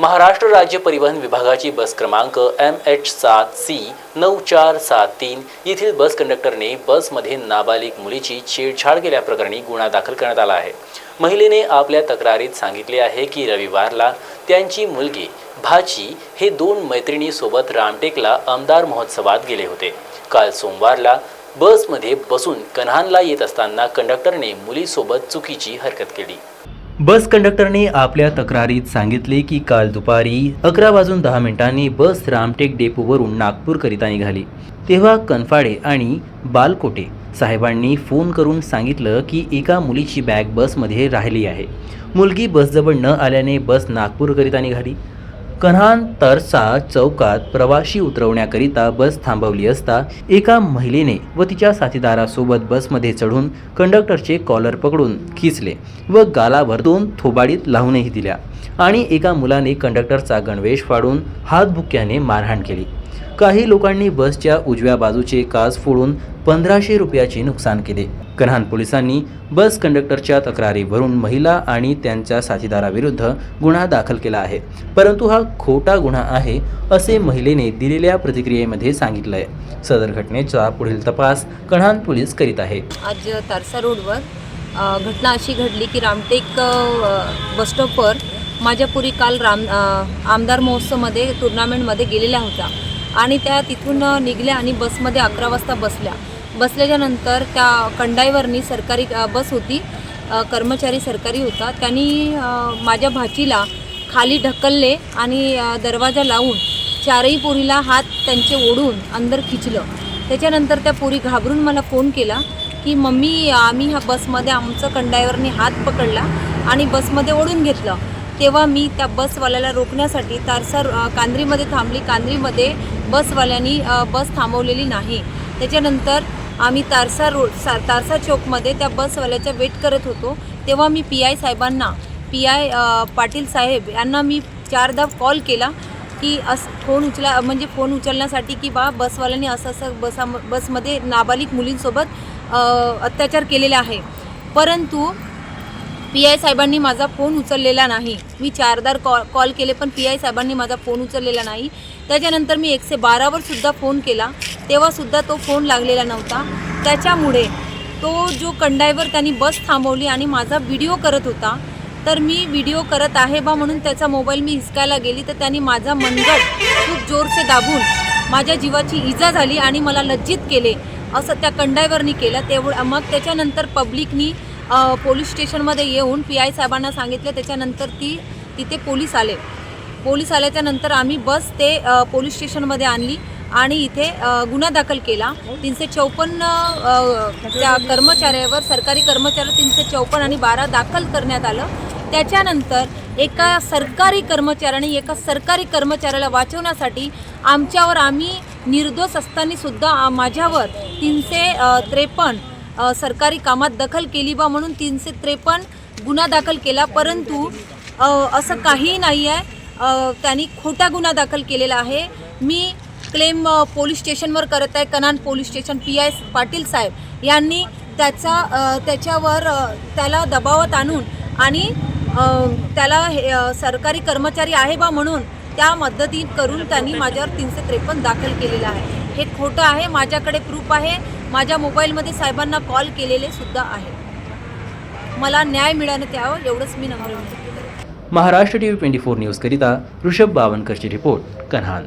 महाराष्ट्र राज्य परिवहन विभागाची बस क्रमांक एम एच सात सी नऊ चार सात तीन. येथील बस कंडक्टरने बसमध्ये नाबालिक मुलीची छेडछाड केल्याप्रकरणी गुन्हा दाखल करण्यात आला आहे. महिलेने आपल्या तक्रारीत सांगितले आहे की रविवारला त्यांची मुलगी भाची हे दोन मैत्रिणीसोबत रामटेकला आमदार महोत्सवात गेले होते. काल सोमवारला बसमध्ये बसून कन्हानला येत असताना कंडक्टरने मुलीसोबत चुकीची हरकत केली. बस कंडक्टरने आपल्या तक्रारीत सांगितले की काल दुपारी अकरा वाजून दहा मिनिटांनी बस रामटेक डेपोवरून नागपूरकरिता निघाली. तेव्हा कनफाडे आणि बालकोटे साहेबांनी फोन करून सांगितलं की एका मुलीची बॅग बसमध्ये राहिली आहे. मुलगी बसजवळ न आल्याने बस नागपूरकरिता निघाली. कन्हान तरसा चौकात प्रवाशी उतरवण्याकरिता बस थांबवली असता एका महिलेने व तिच्या साथीदारासोबत बसमध्ये चढून कंडक्टरचे कॉलर पकडून खिचले व गालावर दोन थोबाडीत लावूनही दिल्या आणि एका मुलाने कंडक्टरचा गणवेश फाडून हातभुक्याने मारहाण केली. काही लोकांनी बसच्या उजव्या बाजूचे काच फोडून पंधराशे रुपयाचे नुकसान केले. कन्हान पोलिसांनी बस कंडक्टरच्या तक्रारीवरून महिला आणि त्यांच्या साथीदाराविरुद्ध गुन्हा दाखल केला आहे. परंतु हा खोटा गुन्हा आहे असे महिलेने दिलेल्या प्रतिक्रियेमध्ये सांगितलं आहे सदर घटनेचा पुढील तपास कन्हान पोलीस करीत आहे. आज तारसा रोडवर घटना अशी घडली की रामटेक बसस्टॉपवर माझ्या पुरी काल राम आमदार महोत्सवमध्ये टुर्नामेंटमध्ये गेलेल्या होत्या. आणि त्या तिथून निघल्या आणि बसमध्ये अकरा वाजता बसल्या. बसल्याच्यानंतर त्या कंडाईवरनी सरकारी बस होती. कर्मचारी सरकारी होता. त्यांनी माझ्या भाचीला खाली ढकलले आणि दरवाजा लावून चारही पोरीला हात त्यांचे ओढून अंदर खिचलं. त्याच्यानंतर त्या पोरी घाबरून मला फोन केला की मम्मी आम्ही ह्या बसमध्ये आमचं कंडायवरने हात पकडला आणि बसमध्ये ओढून घेतलं. तेव्हा मी त्या बसवाल्याला रोखण्यासाठी तारसा कांद्रीमध्ये थांबली. कांद्रीमध्ये बसवाल्यांनी बस थांबवलेली नाही. त्याच्यानंतर आम्ही तारसा रोड सा तारसा चौकमध्ये त्या बसवाल्याच्या वेट करत होतो. तेव्हा मी पी आय साहेबांना पी आय पाटील साहेब यांना मी चारदा कॉल केला की अस फोन उचला म्हणजे फोन उचलण्यासाठी की बा बसवाल्यांनी असं असं बसा बसमध्ये नाबालिक मुलींसोबत अत्याचार केलेले आहे. परंतु पी आय साहेबांनी माझा फोन उचललेला नाही. मी चारदार कॉल कॉल केले पण पी आय साहेबांनी माझा फोन उचललेला नाही. त्याच्यानंतर मी एकशे बारावर सुद्धा फोन केला. तेव्हासुद्धा तो फोन लागलेला नव्हता. त्याच्यामुळे तो जो कंडायवर त्यांनी बस थांबवली आणि माझा व्हिडिओ करत होता तर मी व्हिडिओ करत आहे बा म्हणून त्याचा मोबाईल मी हिसकायला गेली तर त्यांनी माझा मनगट खूप जोरसे दाबून माझ्या जीवाची इजा झाली आणि मला लज्जित केले. असं त्या कंडायवरनी केलं. तेवढं मग त्याच्यानंतर पब्लिकनी पोलीस स्टेशनमध्ये येऊन पी आय साहेबांना सांगितलं. त्याच्यानंतर ती तिथे पोलीस आले. पोलीस आल्याच्यानंतर आम्ही बस ते पोलीस स्टेशनमध्ये आणली आणि इथे गुन्हा दाखल केला. तीनशे चौपन्न त्या कर्मचाऱ्यावर सरकारी कर्मचारी तीनशे चौपन्न आणि बारा दाखल करण्यात आलं. त्याच्यानंतर एका सरकारी कर्मचाऱ्याने एका सरकारी कर्मचाऱ्याला वाचवण्यासाठी आमच्यावर आम्ही निर्दोष असतानासुद्धा माझ्यावर तीनशे त्रेपन्न सरकारी कामात दखल केली बा म्हणून तीनशे त्रेपन्न गुन्हा दाखल केला. परंतु असं काहीही नाही आहे. त्यांनी खोटा गुन्हा दाखल केलेला आहे. मी क्लेम पोलीस स्टेशनवर करत आहे. Kanhan police station P I Patil साहेब यांनी त्याचा त्याच्यावर त्याला दबावात आणून आणि त्याला हे, सरकारी कर्मचारी आहे बा म्हणून त्या मदतीत करून त्यांनी माझ्यावर तीनशे त्रेपन्न दाखल केलेलं आहे. हे खोटं आहे माझ्याकडे प्रूफ आहे. माझ्या मोबाईलमध्ये साहेबांना कॉल केलेले सुद्धा आहे. मला न्याय मिळालं त्यावं एवढंच मी नम्र Maharashtra T V twenty four न्यूजकरिता Rishabh बावनकरची रिपोर्ट कन्हान.